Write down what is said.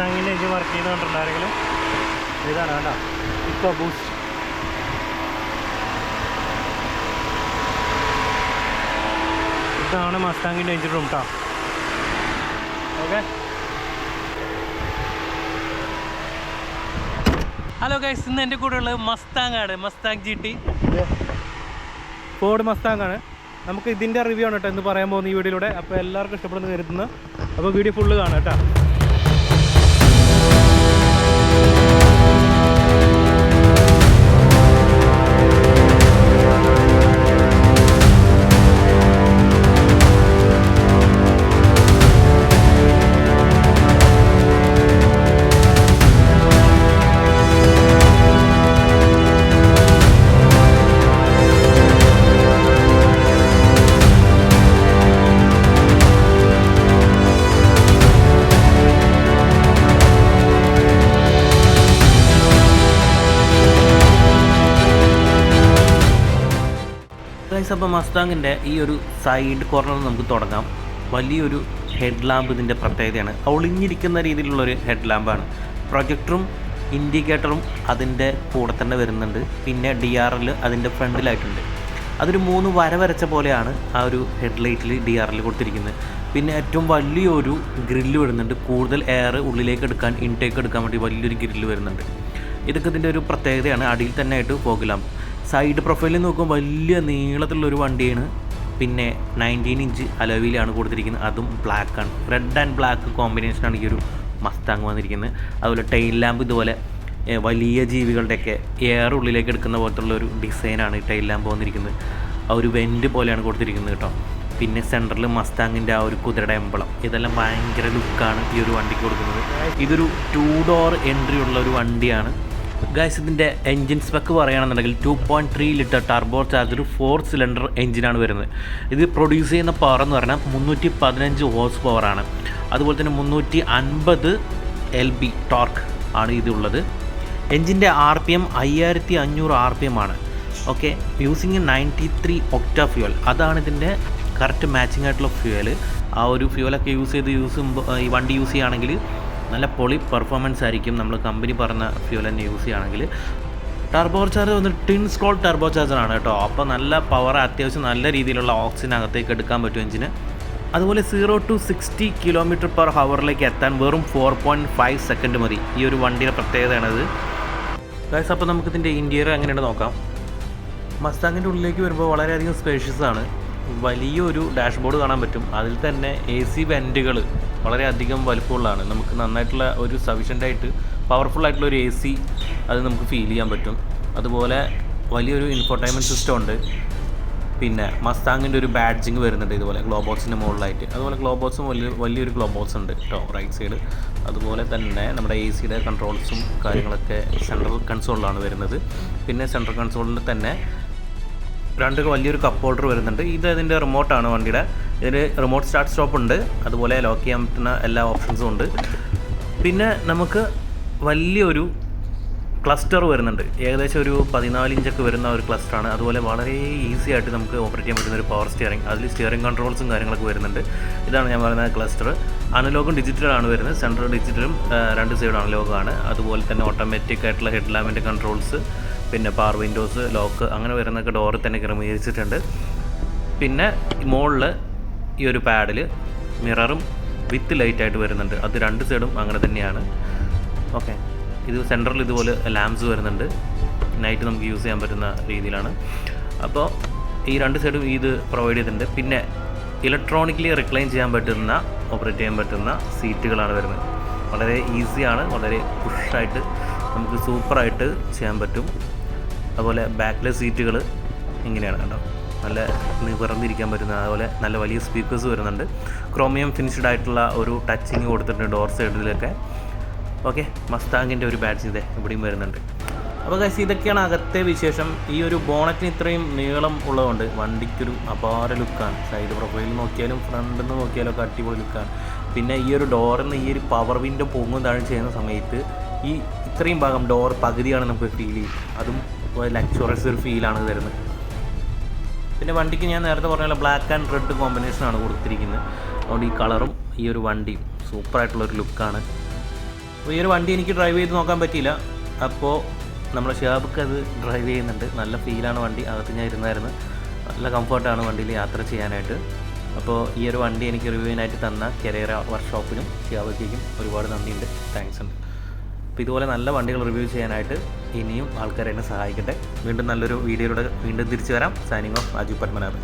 മസ്താങ്ങിന്റെ ഇത് വർക്ക് ചെയ്യുന്ന കണ്ടിട്ടുണ്ടായിരുന്നെങ്കിൽ ഇതാണ് വേണ്ട ഇക്കോ ബൂസ്റ്റ് ഇതാണ് മസ്താങ്ങിന്റെ എഞ്ചിൻ റൂം കേട്ടോ ഓക്കെ ഹലോ ഗൈസ് ഇന്ന് എന്റെ കൂടെ ഉള്ളത് Mustang G T Ford Mustang ആണ് നമുക്ക് ഇതിന്റെ റിവ്യൂ ആണ് കേട്ടോ എന്ന് പറയാൻ പോകുന്ന ഈ വീഡിയോയിലൂടെ. അപ്പോൾ എല്ലാവർക്കും ഇഷ്ടപ്പെടുന്ന കരുതുന്നു. അപ്പോൾ വീഡിയോ ഫുള്ള് കാണാം കേട്ടോ ഗൈസ് അപ്പോൾ മസ്താങ്ങിന്റെ ഈ ഒരു സൈഡ് കോർണർ നമുക്ക് തുടങ്ങാം. വലിയൊരു ഹെഡ് ലാമ്പ് ഇതിന്റെ പ്രത്യേകതയാണ്. ഒളിഞ്ഞിരിക്കുന്ന രീതിയിലുള്ളൊരു ഹെഡ് ലാമ്പാണ് പ്രൊജക്ടറും ഇൻഡിക്കേറ്ററും അതിന്റെ കൂടെ തന്നെ വരുന്നുണ്ട്. പിന്നെ ഡി ആർ എൽ അതിന്റെ ഫ്രണ്ടിലായിട്ടുണ്ട്. അതൊരു മൂന്ന് വര വരച്ച പോലെയാണ് ആ ഒരു ഹെഡ്ലൈറ്റിൽ ഡി ആർ എൽ കൊടുത്തിരിക്കുന്നത്. പിന്നെ ഏറ്റവും വലിയൊരു ഗ്രില്ല് വരുന്നുണ്ട്. കൂടുതൽ എയർ ഉള്ളിലേക്ക് എടുക്കാൻ ഇൻടേക്ക് എടുക്കാൻ വേണ്ടി വലിയൊരു ഗ്രില്ല് വരുന്നുണ്ട്. ഇതൊക്കെ ഇതിന്റെ ഒരു പ്രത്യേകതയാണ്. അടിയിൽ തന്നെ ആയിട്ട് lamp സൈഡ് പ്രൊഫൈലിൽ നോക്കുമ്പോൾ വലിയ നീളത്തിലുള്ളൊരു വണ്ടിയാണ്. പിന്നെ നയന്റീൻ ഇഞ്ച് അലവിലാണ് കൊടുത്തിരിക്കുന്നത്. അതും ബ്ലാക്കാണ് റെഡ് ആൻഡ് ബ്ലാക്ക് കോമ്പിനേഷനാണ് ഈ ഒരു മസ്താങ് വന്നിരിക്കുന്നത്. അതുപോലെ ടെയിൽ ലാമ്പ് ഇതുപോലെ വലിയ ജീവികളുടെയൊക്കെ എയർ ഉള്ളിലേക്ക് എടുക്കുന്ന പോലത്തുള്ള ഒരു ഡിസൈനാണ് ഈ ടൈൽ ലാമ്പ് വന്നിരിക്കുന്നത്. ആ ഒരു വെന്റ് പോലെയാണ് കൊടുത്തിരിക്കുന്നത് കേട്ടോ. പിന്നെ സെന്ററിൽ മസ്താങ്ങിന്റെ ആ ഒരു കുതിരയുടെ എമ്പളം ഇതെല്ലാം ഭയങ്കര ലുക്കാണ് ഈ ഒരു വണ്ടിക്ക് കൊടുക്കുന്നത്. ഇതൊരു ടൂ ഡോർ എൻട്രി ഉള്ള ഒരു വണ്ടിയാണ്. ഗൈസ് ഇതിന്റെ എൻജിൻ സ്പെക്ക് പറയുകയാണെന്നുണ്ടെങ്കിൽ two point three litre turbo charger four cylinder എഞ്ചിനാണ് വരുന്നത്. ഇത് പ്രൊഡ്യൂസ് ചെയ്യുന്ന പവർ എന്ന് പറഞ്ഞാൽ മുന്നൂറ്റി പതിനഞ്ച് ഹോഴ്സ് പവറാണ് അതുപോലെ തന്നെ മുന്നൂറ്റി അൻപത് എൽ ബി ടോർക്ക് ആണ് ഇതുള്ളത്. എഞ്ചിന്റെ ആർ പി എം അയ്യായിരത്തി അഞ്ഞൂറ് ആർ പി എം ആണ്. Okay using ninety three octane fuel അതാണ് ഇതിന്റെ കറക്റ്റ് മാച്ചിങ് ആയിട്ടുള്ള ഫ്യൂവൽ ആ ഒരു ഫ്യൂവലൊക്കെ യൂസ് ചെയ്ത് യൂസ് ചെയ്യുമ്പോൾ ഈ വണ്ടി യൂസ് ചെയ്യുകയാണെങ്കിൽ നല്ല പൊളി പെർഫോമൻസ് ആയിരിക്കും നമ്മൾ കമ്പനി പറഞ്ഞ ഫ്യൂൽ തന്നെ യൂസ് ചെയ്യുകയാണെങ്കിൽ ടർബോ ചാർജർ വന്ന് ടിൻ സ്കോൾ ടർബോ ചാർജറാണ് കേട്ടോ. അപ്പോൾ നല്ല പവർ അത്യാവശ്യം നല്ല രീതിയിലുള്ള ഓക്സിജൻ അകത്തേക്ക് എടുക്കാൻ പറ്റും എഞ്ചിന് അതുപോലെ zero to sixty kilometre per ഹവറിലേക്ക് എത്താൻ വെറും ഫോർ പോയിന്റ് ഫൈവ് സെക്കൻഡ് മതി. ഈ ഒരു വണ്ടിയുടെ പ്രത്യേകതയാണത്. ഗൈസ് അപ്പോൾ നമുക്കിതിന്റെ ഇന്റീരിയർ എങ്ങനെയാണ് നോക്കാം. മസ്താങ്ങിന്റെ ഉള്ളിലേക്ക് വരുമ്പോൾ വളരെയധികം സ്പേഷ്യസ് ആണ്. വലിയൊരു ഡാഷ്ബോർഡ് കാണാൻ പറ്റും. അതിൽ തന്നെ എ സി വെന്റുകൾ വളരെയധികം വലുപ്പമുള്ളതാണ്. നമുക്ക് നന്നായിട്ടുള്ള ഒരു സഫീഷ്യന്റായിട്ട് പവർഫുൾ ആയിട്ടുള്ള ഒരു എ സി അത് നമുക്ക് ഫീൽ ചെയ്യാൻ പറ്റും. അതുപോലെ വലിയൊരു ഇൻഫോർടൈൻമെന്റ് സിസ്റ്റം ഉണ്ട്. പിന്നെ മസ്താങ്ങിന്റെ ഒരു ബാഡ്ജിങ് വരുന്നുണ്ട് ഇതുപോലെ ഗ്ലോ ബോക്സിന്റെ മുകളിലായിട്ട്. അതുപോലെ ഗ്ലോ ബോക്സും വലിയ വലിയൊരു ഗ്ലോ ബോക്സ് ഉണ്ട് കേട്ടോ റൈറ്റ് സൈഡ് അതുപോലെ തന്നെ നമ്മുടെ എ സിയുടെ കൺട്രോൾസും കാര്യങ്ങളൊക്കെ സെൻട്രൽ കൺസോളിലാണ് വരുന്നത്. പിന്നെ സെൻട്രൽ കൺസോളിൽ തന്നെ രണ്ട് വലിയൊരു കപ്പ് ഹോൾഡർ വരുന്നുണ്ട്. ഇത് ഇതിന്റെ റിമോട്ടാണ് വണ്ടിയുടെ. ഇതിന് റിമോട്ട് സ്റ്റാർട്ട് സ്റ്റോപ്പ് ഉണ്ട്. അതുപോലെ ലോക്ക് ചെയ്യാൻ പറ്റുന്ന എല്ലാ ഓപ്ഷൻസും ഉണ്ട്. പിന്നെ നമുക്ക് വലിയൊരു ക്ലസ്റ്റർ വരുന്നുണ്ട്. ഏകദേശം ഒരു പതിനാല് ഇഞ്ചൊക്കെ വരുന്ന ഒരു ക്ലസ്റ്ററാണ് അതുപോലെ വളരെ ഈസി ആയിട്ട് നമുക്ക് ഓപ്പറേറ്റ് ചെയ്യാൻ പറ്റുന്ന ഒരു പവർ സ്റ്റിയറിംഗ് അതിൽ സ്റ്റിയറിംഗ് കൺട്രോൾസും കാര്യങ്ങളൊക്കെ വരുന്നുണ്ട്. ഇതാണ് ഞാൻ പറയുന്നത് ക്ലസ്റ്റർ അനലോഗും ഡിജിറ്റലാണ് വരുന്നത്. സെൻട്രൽ ഡിജിറ്റലും രണ്ട് സൈഡ് അനലോഗാണ് അതുപോലെ തന്നെ ഓട്ടോമാറ്റിക് ആയിട്ടുള്ള ഹെഡ് ലാമ്പിന്റെ കൺട്രോൾസ് പിന്നെ പവർ വിൻഡോസ് ലോക്ക് അങ്ങനെ വരുന്നൊക്കെ ഡോറിൽ തന്നെ ക്രമീകരിച്ചിട്ടുണ്ട്. പിന്നെ മുകളിൽ ഈ ഒരു പാഡിൽ മിററും വിത്ത് ലൈറ്റായിട്ട് വരുന്നുണ്ട്. അത് രണ്ട് സൈഡും അങ്ങനെ തന്നെയാണ്. ഓക്കെ ഇത് സെന്ററിൽ ഇതുപോലെ ലാംസ് വരുന്നുണ്ട്. നൈറ്റ് നമുക്ക് യൂസ് ചെയ്യാൻ പറ്റുന്ന രീതിയിലാണ്. അപ്പോൾ ഈ രണ്ട് സൈഡും ഇത് പ്രൊവൈഡ് ചെയ്തിട്ടുണ്ട്. പിന്നെ ഇലക്ട്രോണിക്കലി റിക്ലൈൻ ചെയ്യാൻ പറ്റുന്ന ഓപ്പറേറ്റ് ചെയ്യാൻ പറ്റുന്ന സീറ്റുകളാണ് വരുന്നത്. വളരെ ഈസിയാണ് വളരെ പുഷായിട്ട് നമുക്ക് സൂപ്പറായിട്ട് ചെയ്യാൻ പറ്റും. അതുപോലെ ബാക്കിലെ സീറ്റുകൾ ഇങ്ങനെയാണ് കേട്ടോ. നല്ല നിവർന്നിരിക്കാൻ പറ്റുന്ന അതുപോലെ നല്ല വലിയ സ്പീക്കേഴ്സ് വരുന്നുണ്ട്. ക്രോമിയം ഫിനിഷ്ഡ് ആയിട്ടുള്ള ഒരു ടച്ചിങ് കൊടുത്തിട്ടുണ്ട് ഡോർ സൈഡിലൊക്കെ ഓക്കെ മസ്താങ്ങിന്റെ ഒരു ബാഡ്ജ് ഇതേ ഇവിടെയും വരുന്നുണ്ട്. അപ്പോൾ ഗൈസ് ഇതൊക്കെയാണ് അകത്തെ വിശേഷം. ഈ ഒരു ബോണറ്റിന് ഇത്രയും നീളം ഉള്ളതുകൊണ്ട് വണ്ടിക്കൊരു അപാര ലുക്കാണ് സൈഡ് പ്രൊഫൈൽ നോക്കിയാലും ഫ്രണ്ടിൽ നിന്ന് നോക്കിയാലും ഒക്കെ അടിപൊളി ലുക്കാണ് പിന്നെ ഈ ഒരു ഡോറിൽ നിന്ന് ഈ ഒരു പവർ വിൻഡോ പൊങ്ങും താഴെ ചെയ്യുന്ന സമയത്ത് ഈ ഇത്രയും ഭാഗം ഡോർ പകുതിയാണ് നമുക്ക് ഫീൽ ചെയ്യും. അതും ലക്ഷറസ് ഒരു ഫീലാണ് തരുന്നത്. പിന്നെ വണ്ടിക്ക് ഞാൻ നേരത്തെ പറഞ്ഞ ബ്ലാക്ക് ആൻഡ് റെഡ് കോമ്പിനേഷനാണ് കൊടുത്തിരിക്കുന്നത്. അതുകൊണ്ട് ഈ കളറും ഈ ഒരു വണ്ടിയും സൂപ്പറായിട്ടുള്ളൊരു ലുക്കാണ് അപ്പോൾ ഈ ഒരു വണ്ടി എനിക്ക് ഡ്രൈവ് ചെയ്ത് നോക്കാൻ പറ്റിയില്ല. അപ്പോൾ നമ്മുടെ ഷിയാബക്ക് അത് ഡ്രൈവ് ചെയ്യുന്നുണ്ട്. നല്ല ഫീലാണ് വണ്ടി. അകത്ത് ഞാൻ ഇരുന്നായിരുന്നു. നല്ല കംഫർട്ടാണ് വണ്ടിയിൽ യാത്ര ചെയ്യാനായിട്ട്. അപ്പോൾ ഈ ഒരു വണ്ടി എനിക്ക് റിവ്യൂവിനായിട്ട് തന്ന കെരേറ വർക്ക്ഷോപ്പിനും ഷിയാബക്കേക്കും ഒരുപാട് നന്ദിയുണ്ട്. താങ്ക്സ് ഉണ്ട്. അപ്പോൾ ഇതുപോലെ നല്ല വണ്ടികൾ റിവ്യൂ ചെയ്യാനായിട്ട് ഇനിയും ആൾക്കാരെ എന്നെ സഹായിക്കട്ടെ. വീണ്ടും നല്ലൊരു വീഡിയോയിലൂടെ വീണ്ടും തിരിച്ചു വരാം. Signing off Aju Padmanabhan